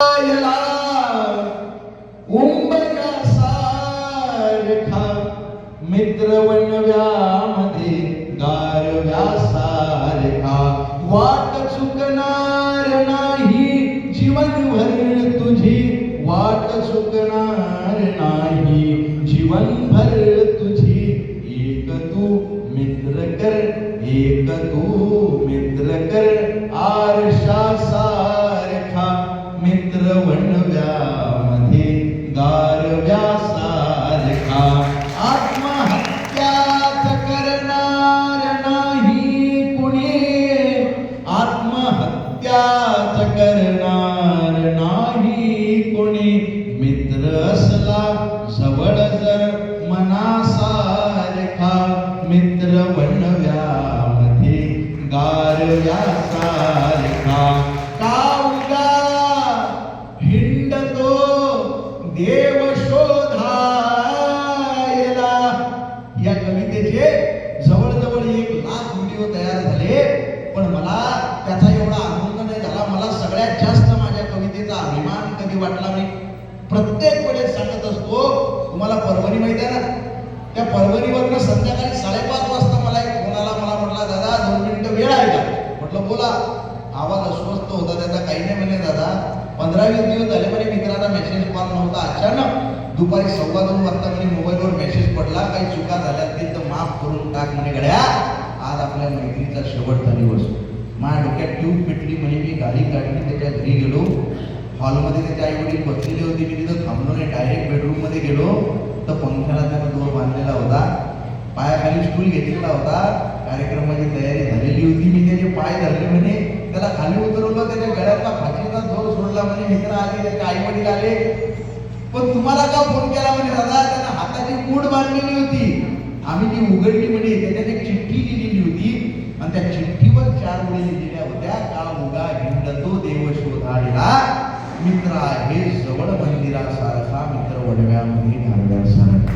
याला उंबऱ्यासारखा मित्र वनव्यामध्ये गारव्यासारखा. वाट चुकणार नाही जीवनभर तुझी वाट चुकणार नाही जीवनभर तुझी एक तू मित्र कर एक तू मित्र कर. देव शोधायला. या कवितेचे जवळजवळ एक लाख व्हिडिओ तयार झाले पण मला त्याचा एवढा आनंद नाही झाला. मला सगळ्यात जास्त माझ्या कवितेचा अभिमान कधी वाटला नाही. प्रत्येक वेळेस सांगत असतो तुम्हाला परभणी माहिती आहे ना? त्या परभणीवरनं संध्याकाळी साडेपाच वाजता मला एक कोणाला मला म्हटला दादा दोन मिनिटं वेळ आहे का? म्हटलं बोला. आवाज अस्वस्थ होता त्याचा काही नाही म्हणे दादा पंधरा वीस दिवस झाले म्हणे मित्राला मेसेज पण नव्हता. अचानक दुपारी सव्वा दोन वाजता म्हणे मोबाईलवर मेसेज पडला. काही चुका झाल्या असतील तर माफ करून टाक म्हणे गड्या आज आपल्या मैत्रीचा शेवटचा दिवस. माझ्या डोक्यात ट्यूब पेटली म्हणे मी गाडी काढली त्याच्या घरी गेलो. हॉलमध्ये त्याच्या आई वडील बसलेले होते. मी तिथं थांबलो नाही. डायरेक्ट बेडरूममध्ये गेलो. तर पंख्याला त्यानं दोर बांधलेला होता. पायाखाली स्टूल घेतलेला होता. कार्यक्रमाची तयारी झालेली होती. मी त्याचे पाय धरले म्हणे. त्याला खाली उतरवलं त्याच्या गळ्यातला फाशीचा जोर सोडला म्हणे मित्र आले त्याचे आई वडील आले. पण तुम्हाला का फोन केला म्हणे दादा त्यानं हाताची मूठ बांधलेली होती. आम्ही ती उघडली म्हणे त्याच्यात एक चिठ्ठी लिहिलेली होती. आणि त्या चिठ्ठीवर चार मुली लिहिलेल्या होत्या का उगा हिंडतो देव शोधायला? मित्र आहे जवळ मंदिरासारखा मित्र वडव्यामध्ये घालव्यासारखा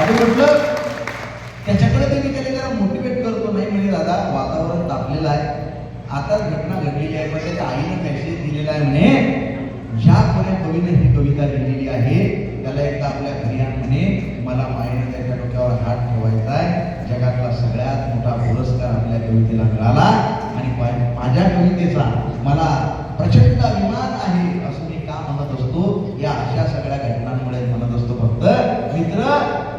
आणि म्हटलं त्याच्याकडे तुम्ही त्याला जरा मोटिवेट करतो नाही म्हणजे दादा. वातावरण तापलेलं आहे. आताच घटना घडलेली आहे पण त्याच्या आईने मेसेज दिलेला आहे म्हणे ज्या कोण्या कवीने ही कविता लिहिलेली आहे त्याला एकदा आपल्या घरी म्हणे मला मायेने त्याच्या डोक्यावर हात ठेवायचा आहे जगातला सगळ्यात मोठा पुरस्कार आपल्या कवितेला मिळाला आणि माझ्या कवितेचा मला प्रचंड अभिमान आहे असं मी का म्हणत असतो? या अशा सगळ्या घटनांमुळे म्हणत असतो फक्त मित्र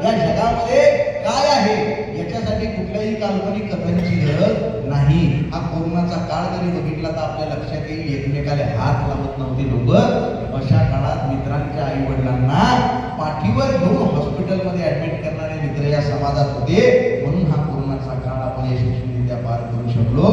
या जगामध्ये काय आहे? याच्यासाठी कुठल्याही काल्पनिक कथांची गरज नाही. हा कोरोनाचा काळ जरी बघितला तर आपल्या लक्षात येईल एकमेकाला हात लावत नव्हते लोक. अशा काळात मित्रांच्या आई वडिलांना पाठीवर घेऊन हॉस्पिटलमध्ये ऍडमिट करणारे मित्र या समाजात होते. म्हणून हा कोरोनाचा काळ आपण यशस्वीरित्या पार करू शकलो.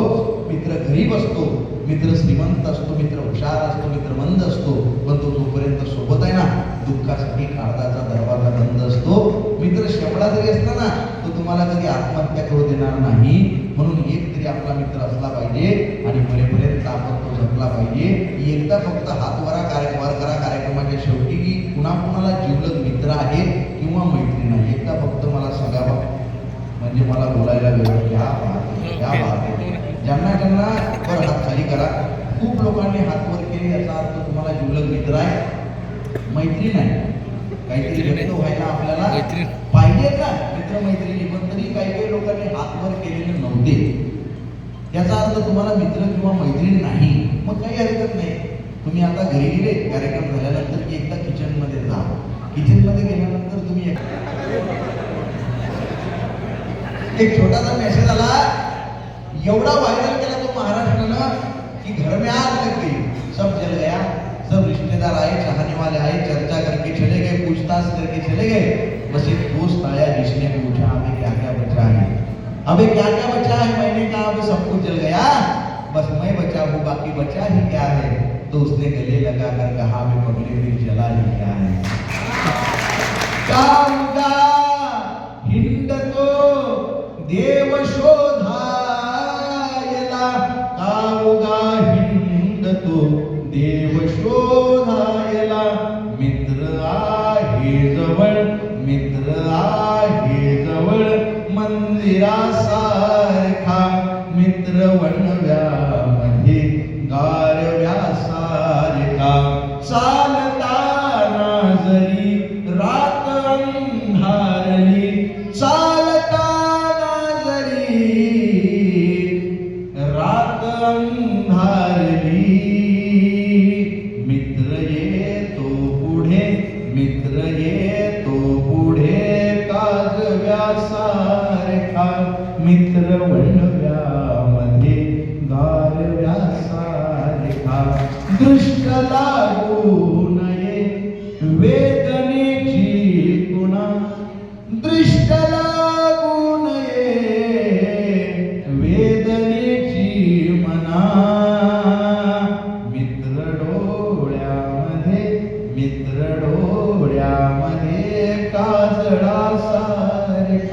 मित्र गरीब असतो मित्र श्रीमंत असतो मित्र हुशार असतो मित्र मंद असतो पण तो जोपर्यंत सोबत आहे ना दुःखासाठी काळजाचा दरवाजा बंद असतो. मित्र शेवडा जरी असला ना तो तुम्हाला कधी आत्महत्या करू देणार नाही. म्हणून एक तरी आपला मित्र असला पाहिजे आणि मरेपर्यंत आपण तो जपला पाहिजे. एकदा फक्त हातवरा कार्यक्रम करा कार्यक्रमाच्या शेवटी की कुणा कुणाला जीवलग मित्र आहे किंवा मैत्रीण आहे एकदा फक्त मला सांगावं म्हणजे मला बोलायला वेळ घ्या घ्या ज्यांना ज्यांना वर हात खाली करा. खूप लोकांनी हात वर केले याचा अर्थ तुम्हाला जीवलग मित्र आहे मैत्रीण आहे. काहीतरी व्यक्त व्हायला आपल्याला मैत्रीण. ना मित्रमैत्रिणी पण तरी काही काही लोकांनी हात वर केलेले नव्हते. याचा अर्थ तुम्हाला मित्र किंवा मैत्रीण नाही मग काही हरकत नाही. तुम्ही आता घरी गेले कार्यक्रम झाल्यानंतर की एकदा किचनमध्ये जा. किचनमध्ये गेल्यानंतर तुम्ही एक- छोटासा मेसेज आला. एवढा व्हायरल केला तो महाराष्ट्रानं की घर में आग लग गई सब जल गया सब रिश्तेदार आए चाहने वाले आए चर्चा करके चले गए पूछताछ करके चले गए. बस एक अभी क्या क्या बचा है मैंने कहा अभी सब कुछ जल गया। बस मैं बचा हूँ बाकी बचा ही क्या है? तो उसने गले लगा कर कहा अभी पगले फिर जला ही क्या है? कामुका हिंडतो देव शोधायला कामुगा हिंडतो देव शोधायला मंदिरासारखा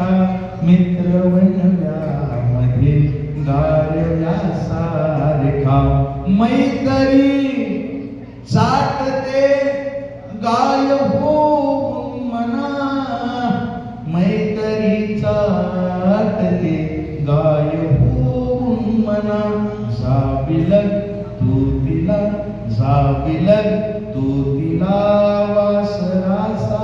सारखा मित्र बनव्यामध्ये गारव्या सारखा मैत्री चाटते गाय हो मना. मैत्री चाटते गाय हो मना. जाबिलग तू तिला जाबिलग तू तिला वासरासा